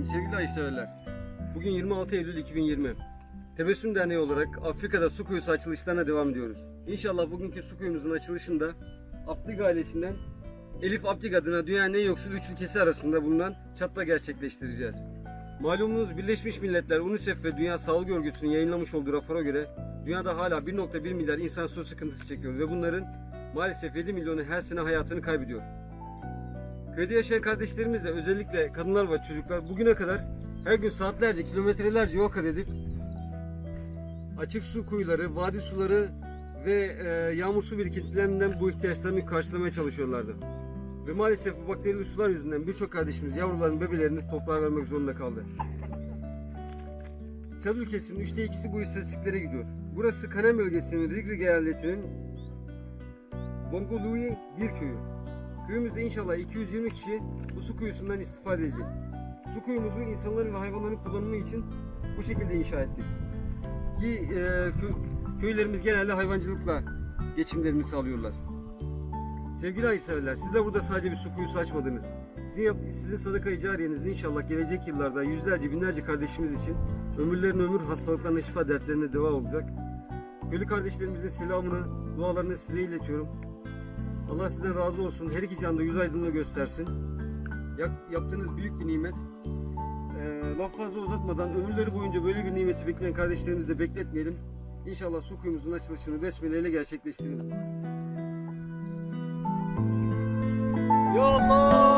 Selamünaleyküm sevgili ayseverler. Bugün 26 Eylül 2020. Tebessüm Derneği olarak Afrika'da su kuyusu açılışlarına devam ediyoruz. İnşallah bugünkü su kuyumuzun açılışında Abdig ailesinden Elif Abdig adına dünyanın en yoksul üç ülkesi arasında bulunan çatla gerçekleştireceğiz. Malumunuz Birleşmiş Milletler, UNICEF ve Dünya Sağlık Örgütü'nün yayınlamış olduğu rapora göre dünyada hala 1.1 milyar insan su sıkıntısı çekiyor ve bunların maalesef 7 milyonu her sene hayatını kaybediyor. Köyde yaşayan kardeşlerimiz de özellikle kadınlar ve çocuklar bugüne kadar her gün saatlerce, kilometrelerce yol kat edip açık su kuyuları, vadi suları ve e, yağmur su birikintilerinden bu ihtiyaçlarını karşılamaya çalışıyorlardı. Ve maalesef bu bakterili sular yüzünden birçok kardeşimiz yavruların bebelerini toprağa vermek zorunda kaldı. Çad ülkesinin üçte ikisi bu istatistiklere gidiyor. Burası Kanem bölgesinin Rigrig eyaletinin Bongolui bir köyü. Köyümüzde inşallah 220 kişi bu su kuyusundan istifade edecek. Su kuyumuzu insanların ve hayvanların kullanımı için bu şekilde inşa ettik. Ki e, kö- köylerimiz genelde hayvancılıkla geçimlerini sağlıyorlar. Sevgili hayırseverler, siz de burada sadece bir su kuyusu açmadınız. Sizin, yap- sizin sadaka-i cariyeniz inşallah gelecek yıllarda yüzlerce binlerce kardeşimiz için ömürlerine ömür hastalıklarına şifa dertlerine deva olacak. Köylü kardeşlerimizin selamını, dualarını size iletiyorum. Allah sizden razı olsun. Her iki canda yüz aydınlığı göstersin. Yaptığınız büyük bir nimet. Ee, laf fazla uzatmadan ömürleri boyunca böyle bir nimeti bekleyen kardeşlerimizi de bekletmeyelim. İnşallah su kuyumuzun açılışını besmeleyle gerçekleştirelim. Ya Allah!